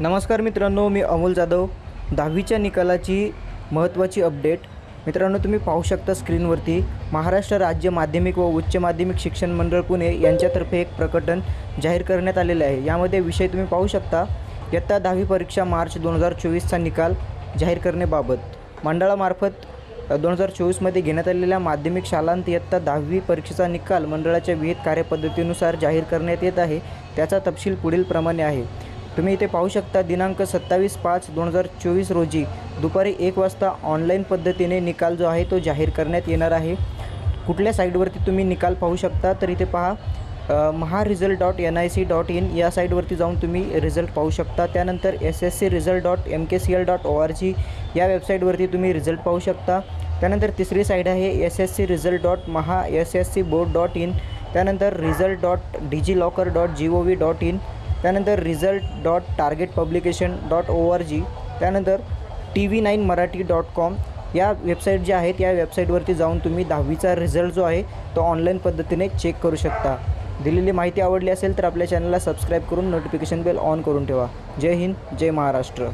नमस्कार मित्रांनो मी अमोल जाधव. दहावीच्या निकालाची महत्त्वाची अपडेट. मित्रांनो तुम्ही पाहू शकता स्क्रीनवरती महाराष्ट्र राज्य माध्यमिक व उच्च माध्यमिक शिक्षण मंडळ पुणे यांच्यातर्फे एक प्रकटन जाहीर करण्यात आलेले आहे. यामध्ये विषय तुम्ही पाहू शकता. इयत्ता दहावी परीक्षा मार्च दोन हजार चोवीसचा निकाल जाहीर करण्याबाबत. मंडळामार्फत दोन हजार चोवीसमध्ये घेण्यात आलेल्या माध्यमिक शालांत इयत्ता दहावी परीक्षेचा निकाल मंडळाच्या विहित कार्यपद्धतीनुसार जाहीर करण्यात येत आहे. त्याचा तपशील पुढीलप्रमाणे आहे. तुम्ही इथे पाहू शकता दिनांक सत्तावीस पाच दोन हजार चोवीस रोजी दुपारी एक वाजता ऑनलाईन पद्धतीने निकाल जो आहे तो जाहीर करण्यात येणार आहे. कुठल्या साईटवरती तुम्ही निकाल पाहू शकता तर इथे पहा Maha result dot N I C dot in या साईटवरती जाऊन तुम्ही रिझल्ट पाहू शकता. त्यानंतर S S C result dot M K C L dot O R G या वेबसाईटवरती तुम्ही रिझल्ट पाहू शकता. त्यानंतर तिसरी साईट आहे S S C result dot Maha S S C board dot in त्यानंतर result dot DigiLocker dot G O V dot in त्यानंतर result dot target publication dot O R G त्यानंतर T V nine Marathi dot com या website ज्या आहेत या वेबसाईटवरती जाऊन तुम्ही दहावीचा रिझल्ट जो आहे तो ऑनलाईन पद्धतीने चेक करू शकता. दिलेली माहिती आवडली असेल तर आपल्या चॅनलला सबस्क्राईब करून नोटिफिकेशन बेल ऑन करून ठेवा. जय हिंद जय महाराष्ट्र.